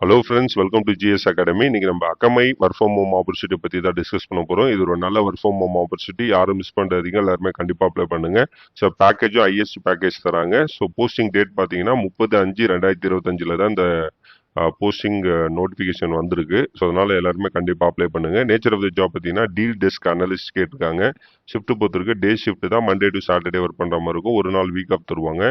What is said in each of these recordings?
Hello friends welcome to GS academy இன்னைக்கு நம்ம Akamai work from home opportunity பற்றி தான் டிஸ்கஸ் பண்ண போகிறோம் இது ஒரு நல்ல ஒர்க் ஃப்ரம் ஹோம் ஆப்பர்ச்சுனிட்டி யாரும் மிஸ் பண்ணுறதுங்க எல்லாருமே கண்டிப்பாக அப்ளை பண்ணுங்க. ஸோ பேக்கேஜும் ஐஎஸ்சி பேக்கேஜ் தராங்க. ஸோ போஸ்டிங் டேட் பார்த்தீங்கன்னா முப்பது அஞ்சு ரெண்டாயிரத்தி இருபத்தஞ்சில் தான் இந்த போஸ்டிங் நோட்டிஃபிகேஷன் வந்திருக்கு. ஸோ அதனால் எல்லாருமே கண்டிப்பாக அப்ளை பண்ணுங்கள் நேச்சர் ஆஃப் த ஜாப் பார்த்தீங்கன்னா டீல் டெஸ்க் அனலிஸ்ட் கேட்டிருக்காங்க. ஷிஃப்ட் பொறுத்திருக்கு. டே ஷிஃப்ட் தான் மண்டே டு சாட்டர்டே ஒர்க் பண்ணுற மாதிரி இருக்கும். ஒரு நாள் வீக் ஆஃப் தருவாங்க.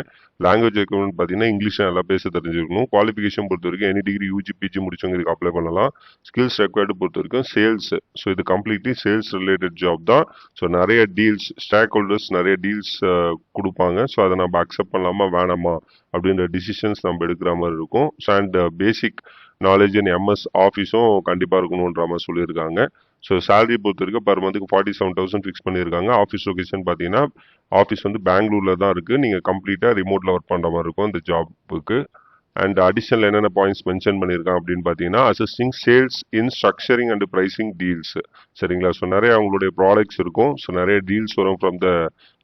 லாங்குவேஜ் ரெக்யூர்மெண்ட் பார்த்தீங்கன்னா இங்கிலீஷ் நல்லா பேச தெரிஞ்சிருக்கணும் குவாலிஃபிகேஷன் பொறுத்த வரைக்கும் எனி டிகிரி யூஜி பிஜி முடிச்சவங்க இதுக்கு அப்ளை பண்ணலாம். ஸ்கில்ஸ் ரெக்வயர்டு பொறுத்த வரைக்கும் சேல்ஸ் ஸோ இது கம்ப்ளீட்லி சேல்ஸ் ரிலேட்டட் ஜாப் தான். ஸோ நிறைய டீல்ஸ் ஸ்டாக் ஹோல்டர்ஸ் நிறைய டீல்ஸ் கொடுப்பாங்க. ஸோ அதை நம்ம அக்செப்ட் பண்ணலாமா? வேணாமா? அப்படின்ற டிசிஷன்ஸ் நம்ம எடுக்கிற மாதிரி இருக்கும். So and basic knowledge and MS ஆஃபீஸும் கண்டிப்பாக இருக்கணுன்ற மாதிரி சொல்லியிருக்காங்க. ஸோ சேலரி பொறுத்த வரைக்கும் பர் மந்த்துக்கு ஃபார்ட்டி செவன் தௌசண்ட் ஃபிக்ஸ் பண்ணியிருக்காங்க. ஆஃபீஸ் லொகேஷன் பார்த்தீங்கன்னா ஆஃபீஸ் வந்து பெங்களூரில் தான் இருக்குது நீங்கள் கம்ப்ளீட்டாக ரிமோட்டில் ஒர்க் பண்ணுற மாதிரி இருக்கும் இந்த ஜாப்புக்கு அண்ட் அடிஷனல் என்னென்ன பாயிண்ட்ஸ் மென்ஷன் பண்ணியிருக்கான் அப்படின்னு பார்த்தீங்கன்னா assisting sales in structuring and pricing deals சரிங்களா? ஸோ நிறைய அவங்களுடைய ப்ராடக்ட்ஸ் இருக்கும். ஸோ நிறைய டீல்ஸ் வரும் ஃப்ரம் த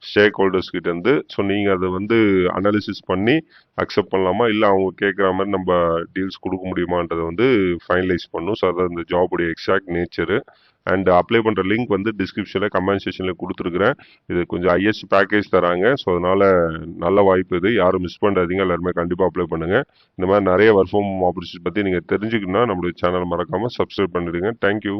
ஸ்டேக் ஹோல்டர்ஸ் கிட்டேருந்து ஸோ நீங்கள் அதை வந்து அனாலிசிஸ் பண்ணி அக்செப்ட் பண்ணலாமா? இல்லை அவங்க கேட்குற மாதிரி நம்ம டீல்ஸ் கொடுக்க முடியுமான்றதை வந்து ஃபைனலைஸ் பண்ணும். ஸோ அதான் இந்த ஜாபுடைய எக்ஸாக்ட் நேச்சரு அண்ட் அப்ளை பண்ணுற லிங்க் வந்து டிஸ்கிரிப்ஷனில் கமெண்ட் செஷனில் கொடுத்துருக்குறேன். இது கொஞ்சம் ஐஎஸ்டி பேக்கேஜ் தராங்க. ஸோ அதனால் நல்ல வாய்ப்பு இது. யாரும் மிஸ் பண்ணாதீங்க. எல்லாருமே கண்டிப்பாக அப்ளை பண்ணுங்கள் இந்த மாதிரி நிறைய ஒர்க் ஃப்ரம் ஆப்பர்ச்சுனிட்டி பற்றி நீங்கள் தெரிஞ்சுக்கணும்னா நம்மளுடைய சேனல் மறக்காமல் சப்ஸ்கிரைப் பண்ணிடுங்க. தேங்க்யூ